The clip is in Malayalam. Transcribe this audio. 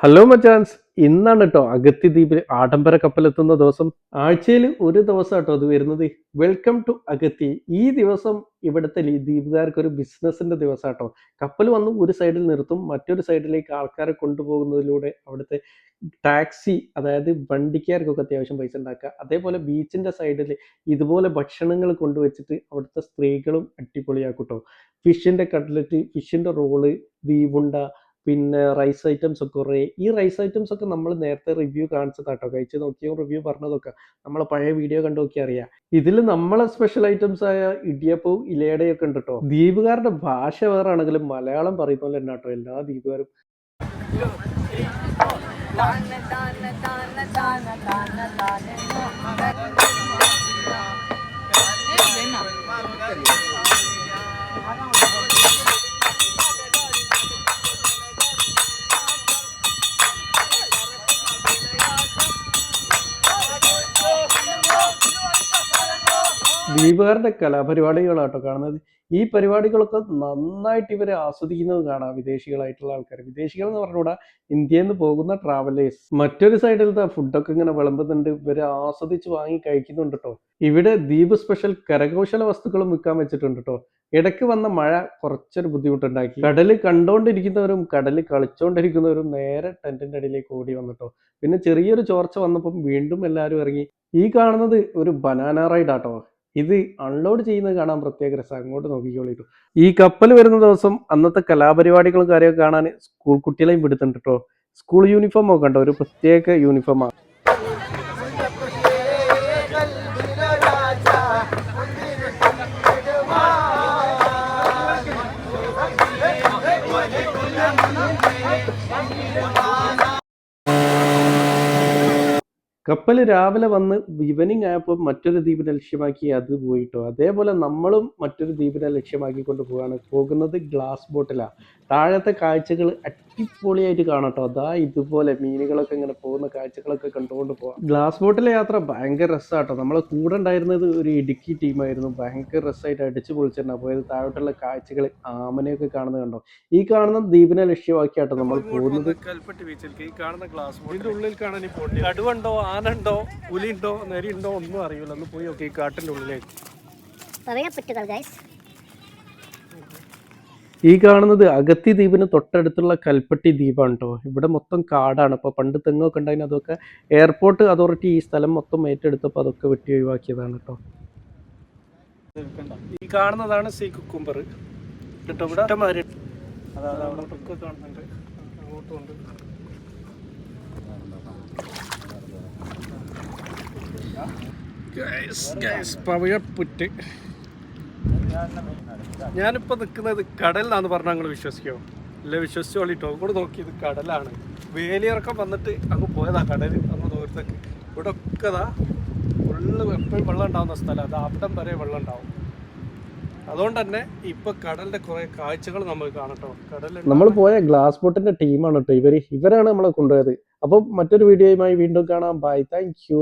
ഹലോ മച്ചാൻസ്. ഇന്നാണ് കേട്ടോ അഗത്തി ദ്വീപിൽ ആഡംബര കപ്പലെത്തുന്ന ദിവസം. ആഴ്ചയിൽ ഒരു ദിവസം കേട്ടോ അത് വരുന്നത്. വെൽക്കം ടു അഗത്തി ഈ ദിവസം ഇവിടുത്തെ ദ്വീപുകാർക്ക് ഒരു ബിസിനസിന്റെ ദിവസം കേട്ടോ കപ്പൽ വന്ന് ഒരു സൈഡിൽ നിർത്തും മറ്റൊരു സൈഡിലേക്ക് ആൾക്കാരെ കൊണ്ടുപോകുന്നതിലൂടെ അവിടുത്തെ ടാക്സി അതായത് വണ്ടിക്കാർക്കൊക്കെ അത്യാവശ്യം പൈസ ഉണ്ടാക്കുക. അതേപോലെ ബീച്ചിന്റെ സൈഡിൽ ഇതുപോലെ ഭക്ഷണങ്ങൾ കൊണ്ടുവച്ചിട്ട് അവിടുത്തെ സ്ത്രീകളും അടിപൊളിയാക്കും കേട്ടോ ഫിഷിന്റെ കട്ട്ലറ്റ് ഫിഷിന്റെ റോൾ ദീപുണ്ട പിന്നെ റൈസ് ഐറ്റംസ് ഒക്കെ കുറേ. ഈ റൈസ് ഐറ്റംസ് ഒക്കെ നമ്മൾ നേരത്തെ റിവ്യൂ കാണിച്ചതാട്ടോ. കഴിച്ച് നോക്കിയോ റിവ്യൂ പറഞ്ഞതൊക്കെ നമ്മളെ പഴയ വീഡിയോ കണ്ടു നോക്കി അറിയാം. ഇതിൽ നമ്മളെ സ്പെഷ്യൽ ഐറ്റംസ് ആയ ഇടിയപ്പവും ഇലയടയും ഒക്കെ ഉണ്ട് കേട്ടോ ദ്വീപുകാരുടെ ഭാഷ വേറെ ആണെങ്കിലും മലയാളം പറയുന്ന പോലെ തന്നെ കേട്ടോ എല്ലാ ദ്വീപുകാരും. ദ്വീപുകാരുടെ കലാപരിപാടികളാട്ടോ കാണുന്നത്. ഈ പരിപാടികളൊക്കെ നന്നായിട്ട് ഇവരെ ആസ്വദിക്കുന്നത് കാണാം വിദേശികളായിട്ടുള്ള ആൾക്കാർ വിദേശികൾ എന്ന് പറഞ്ഞുകൂടാ ഇന്ത്യയിൽ നിന്ന് പോകുന്ന ട്രാവലേഴ്സ് മറ്റൊരു സൈഡിലത്തെ ഫുഡൊക്കെ ഇങ്ങനെ വിളമ്പുന്നുണ്ട്. ഇവരെ ആസ്വദിച്ച് വാങ്ങി കഴിക്കുന്നുണ്ട് കേട്ടോ ഇവിടെ ദ്വീപ് സ്പെഷ്യൽ കരകൗശല വസ്തുക്കളും വിൽക്കാൻ വെച്ചിട്ടുണ്ട് കേട്ടോ ഇടയ്ക്ക് വന്ന മഴ കുറച്ചൊരു ബുദ്ധിമുട്ടുണ്ടാക്കി. കടൽ കണ്ടോണ്ടിരിക്കുന്നവരും കടൽ കളിച്ചോണ്ടിരിക്കുന്നവരും നേരെ ടെന്റിന്റെ അടിയിലേക്ക് ഓടി വന്നിട്ടോ പിന്നെ ചെറിയൊരു ചോർച്ച വന്നപ്പം വീണ്ടും എല്ലാവരും ഇറങ്ങി. ഈ കാണുന്നത് ഒരു ബനാന റൈഡ് ആട്ടോ. ഇത് അൺലോഡ് ചെയ്യുന്നത് കാണാൻ പ്രത്യേക രസം അങ്ങോട്ട് നോക്കിക്കോളിട്ടു ഈ കപ്പൽ വരുന്ന ദിവസം അന്നത്തെ കലാപരിപാടികളും കാര്യമൊക്കെ കാണാൻ സ്കൂൾ കുട്ടികളെയും പിടുത്തുണ്ട് കേട്ടോ സ്കൂൾ യൂണിഫോം ഒക്കെ ഉണ്ടോ ഒരു പ്രത്യേക യൂണിഫോമാണ് കപ്പൽ രാവിലെ വന്ന് ഈവനിങ് ആയപ്പോൾ മറ്റൊരു ദ്വീപിനെ ലക്ഷ്യമാക്കി അത് പോയിട്ടോ? അതേപോലെ നമ്മളും മറ്റൊരു ദ്വീപിനെ ലക്ഷ്യമാക്കിക്കൊണ്ട് പോവാണ് പോകുന്നത് ഗ്ലാസ് ബോട്ടിലാണ് താഴത്തെ കാഴ്ചകൾ അടിപൊളിയായിട്ട് കാണട്ടോ. അതാ ഇതുപോലെ മീനുകളൊക്കെ ഇങ്ങനെ പോകുന്ന കാഴ്ചകളൊക്കെ കണ്ടുകൊണ്ട് പോവാം. ഗ്ലാസ് ബോട്ടിലെ യാത്ര ഭയങ്കര രസമാട്ടോ നമ്മളെ കൂടെ ഉണ്ടായിരുന്നത് ഒരു ഇടുക്കി ടീമായിരുന്നു ഭയങ്കര രസമായിട്ട് അടിച്ചു പൊളിച്ചിട്ടുണ്ടാ പോയത് താഴോട്ടുള്ള കാഴ്ചകൾ ആമനെയൊക്കെ കാണുന്നത് കണ്ടോ? ഈ കാണുന്ന ദ്വീപിനെ ലക്ഷ്യമാക്കിയാട്ടോ നമ്മൾ പോകുന്നത്. കൽപ്പട്ടി ബീച്ചിലേക്ക് ഈ കാണുന്ന ഗ്ലാസ് ബോട്ടിന്റെ ഉള്ളിൽ കാണാൻ ഈ പോട്ടി കടുവുണ്ടോ? ആനുണ്ടോ? പുലിയുണ്ടോ? നെരിയുണ്ടോ? ഒന്നും അറിയില്ല. ഒന്ന് പോയി നോക്കി ഈ കാട്ടിന്റെ ഉള്ളിലേക്ക്. ഈ കാണുന്നത് അഗത്തി ദ്വീപിന് തൊട്ടടുത്തുള്ള കൽപ്പട്ടി ദ്വീപാണ് കേട്ടോ ഇവിടെ മൊത്തം കാടാണ്. അപ്പോൾ പണ്ട് തെങ്ങൊക്കെ ഉണ്ടായിരുന്നു അതൊക്കെ എയർപോർട്ട് അതോറിറ്റി ഈ സ്ഥലം മൊത്തം ഏറ്റെടുത്തപ്പോൾ അതൊക്കെ വെട്ടി ഒഴിവാക്കിയതാണ് കേട്ടോ ഈ കാണുന്നതാണ് സീ കുക്കുംബർ. കേട്ടോ ഇവിടെ? കാണുന്നുണ്ട്. അങ്ങോട്ടും ഉണ്ട്. Guys, പവയ ഞാനിപ്പോ നിൽക്കുന്നത് കടലിലാന്ന് പറഞ്ഞാൽ നിങ്ങൾ വിശ്വസിക്കോ? ഇല്ല വിശ്വസിച്ചോളിട്ടോ. ഇവിടെ നോക്കി ഇത് കടലാണ്. വേലിയിറക്കം വന്നിട്ട് അങ്ങ് പോയതാ കടൽ അങ്ങ് ദൂരത്തേക്ക്. ഇവിടെ ഒക്കെ അതാ ഫുള്ള് എപ്പോഴും വെള്ളം ഉണ്ടാവുന്ന സ്ഥലം. അത് അവിടം വരെ വെള്ളം ഉണ്ടാവും. അതുകൊണ്ട് തന്നെ ഇപ്പൊ കടലിന്റെ കുറെ കാഴ്ചകൾ നമുക്ക് കാണട്ടോ കടലിൽ നമ്മൾ പോയ ഗ്ലാസ് ബോട്ടിന്റെ ടീമാണ് കേട്ടോ ഇവർ. ഇവരാണ് നമ്മളെ കൊണ്ടുപോയത്. അപ്പോൾ മറ്റൊരു വീഡിയോയുമായി വീണ്ടും കാണാം. Bye thank you